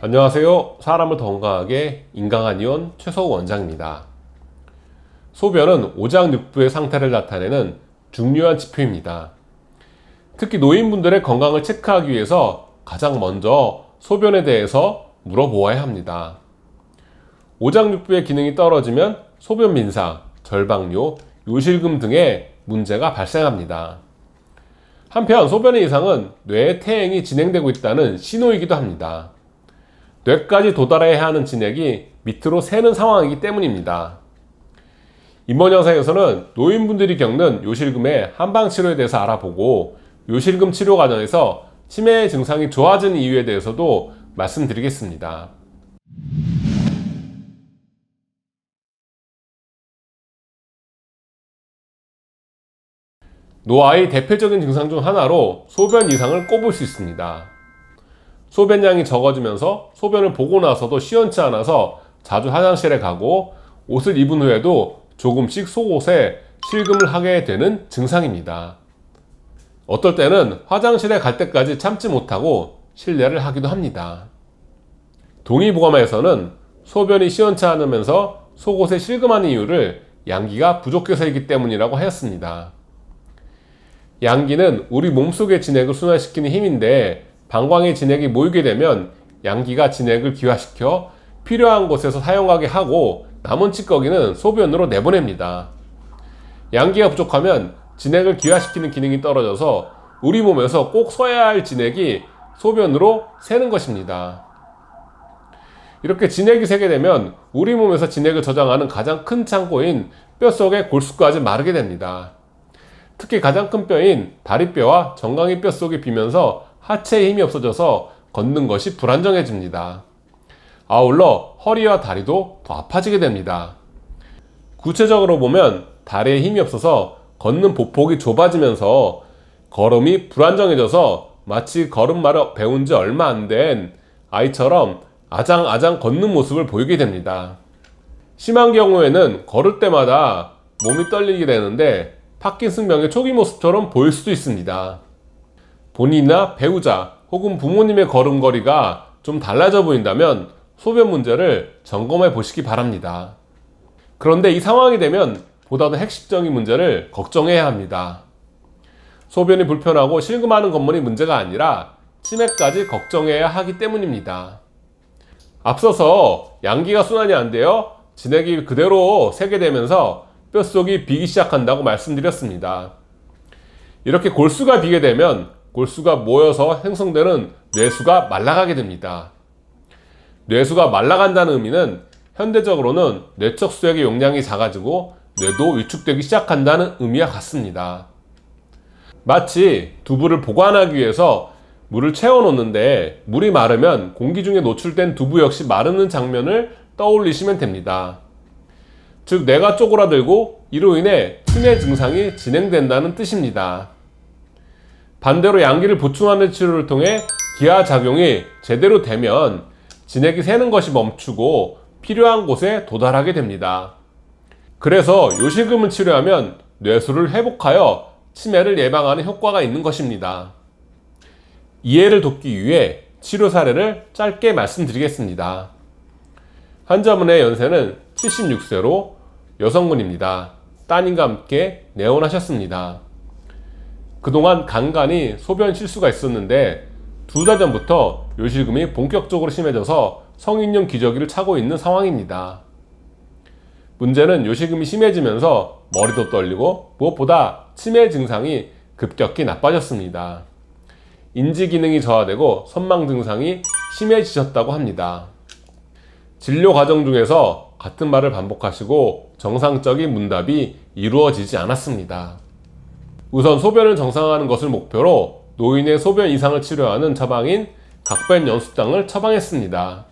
안녕하세요. 사람을 더 건강하게 인강한 이온 최서우 원장입니다. 소변은 오장육부의 상태를 나타내는 중요한 지표입니다. 특히 노인분들의 건강을 체크하기 위해서 가장 먼저 소변에 대해서 물어보아야 합니다. 오장육부의 기능이 떨어지면 소변 민사, 절방뇨, 요실금 등의 문제가 발생합니다. 한편 소변의 이상은 뇌의 퇴행이 진행되고 있다는 신호이기도 합니다. 뇌까지 도달해야 하는 진액이 밑으로 새는 상황이기 때문입니다. 이번 영상에서는 노인분들이 겪는 요실금의 한방 치료에 대해서 알아보고 요실금 치료 과정에서 치매 증상이 좋아지는 이유에 대해서도 말씀드리겠습니다. 노아의 대표적인 증상 중 하나로 소변 이상을 꼽을 수 있습니다. 소변량이 적어지면서 소변을 보고 나서도 시원치 않아서 자주 화장실에 가고 옷을 입은 후에도 조금씩 속옷에 실금을 하게 되는 증상입니다. 어떨 때는 화장실에 갈 때까지 참지 못하고 실례를 하기도 합니다. 동의보감에서는 소변이 시원치 않으면서 속옷에 실금하는 이유를 양기가 부족해서이기 때문이라고 하였습니다. 양기는 우리 몸속의 진액을 순환시키는 힘인데 방광의 진액이 모이게 되면 양기가 진액을 기화시켜 필요한 곳에서 사용하게 하고 남은 찌꺼기는 소변으로 내보냅니다. 양기가 부족하면 진액을 기화시키는 기능이 떨어져서 우리 몸에서 꼭 써야 할 진액이 소변으로 새는 것입니다. 이렇게 진액이 새게 되면 우리 몸에서 진액을 저장하는 가장 큰 창고인 뼛속의 골수까지 마르게 됩니다. 특히 가장 큰 뼈인 다리뼈와 정강이 뼛속이 비면서 하체에 힘이 없어져서 걷는 것이 불안정해집니다. 아울러 허리와 다리도 더 아파지게 됩니다. 구체적으로 보면 다리에 힘이 없어서 걷는 보폭이 좁아지면서 걸음이 불안정해져서 마치 걸음마를 배운 지 얼마 안 된 아이처럼 아장아장 걷는 모습을 보이게 됩니다. 심한 경우에는 걸을 때마다 몸이 떨리게 되는데 파킨슨병의 초기 모습처럼 보일 수도 있습니다. 본인이나 배우자 혹은 부모님의 걸음걸이가 좀 달라져 보인다면 소변 문제를 점검해 보시기 바랍니다. 그런데 이 상황이 되면 보다 더 핵심적인 문제를 걱정해야 합니다. 소변이 불편하고 실금하는 것만이 문제가 아니라 치매까지 걱정해야 하기 때문입니다. 앞서서 양기가 순환이 안 되어 진액이 그대로 새게 되면서 뼛속이 비기 시작한다고 말씀드렸습니다. 이렇게 골수가 비게 되면 골수가 모여서 생성되는 뇌수가 말라가게 됩니다. 뇌수가 말라간다는 의미는 현대적으로는 뇌척 수액의 용량이 작아지고 뇌도 위축되기 시작한다는 의미와 같습니다. 마치 두부를 보관하기 위해서 물을 채워 놓는데 물이 마르면 공기 중에 노출된 두부 역시 마르는 장면을 떠올리시면 됩니다. 즉, 뇌가 쪼그라들고 이로 인해 치매 증상이 진행된다는 뜻입니다. 반대로 양기를 보충하는 치료를 통해 기하 작용이 제대로 되면 진액이 새는 것이 멈추고 필요한 곳에 도달하게 됩니다. 그래서 요실금을 치료하면 뇌수를 회복하여 치매를 예방하는 효과가 있는 것입니다. 이해를 돕기 위해 치료 사례를 짧게 말씀드리겠습니다. 환자분의 연세는 76세로 여성분입니다. 따님과 함께 내원하셨습니다. 그동안 간간히 소변 실수가 있었는데 두 달 전부터 요실금이 본격적으로 심해져서 성인용 기저귀를 차고 있는 상황입니다. 문제는 요실금이 심해지면서 머리도 떨리고 무엇보다 치매 증상이 급격히 나빠졌습니다. 인지 기능이 저하되고 선망 증상이 심해지셨다고 합니다. 진료 과정 중에서 같은 말을 반복하시고 정상적인 문답이 이루어지지 않았습니다. 우선 소변을 정상화하는 것을 목표로 노인의 소변 이상을 치료하는 처방인 각변 연습장을 처방했습니다.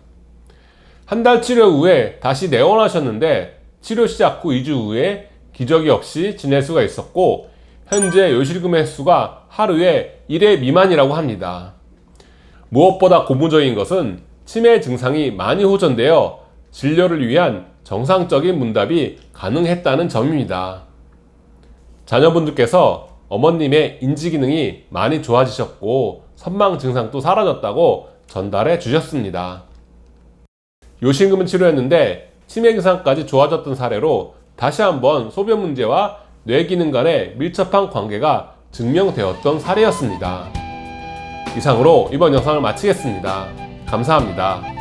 한 달 치료 후에 다시 내원하셨는데 치료 시작 후 2주 후에 기적이 없이 지낼 수가 있었고 현재 요실금 횟수가 하루에 1회 미만이라고 합니다. 무엇보다 고무적인 것은 치매 증상이 많이 호전되어 진료를 위한 정상적인 문답이 가능했다는 점입니다. 자녀분들께서 어머님의 인지 기능이 많이 좋아지셨고 선망 증상도 사라졌다고 전달해 주셨습니다. 요실금을 치료했는데 치매 기상까지 좋아졌던 사례로 다시 한번 소변 문제와 뇌 기능 간의 밀접한 관계가 증명되었던 사례였습니다. 이상으로 이번 영상을 마치겠습니다. 감사합니다.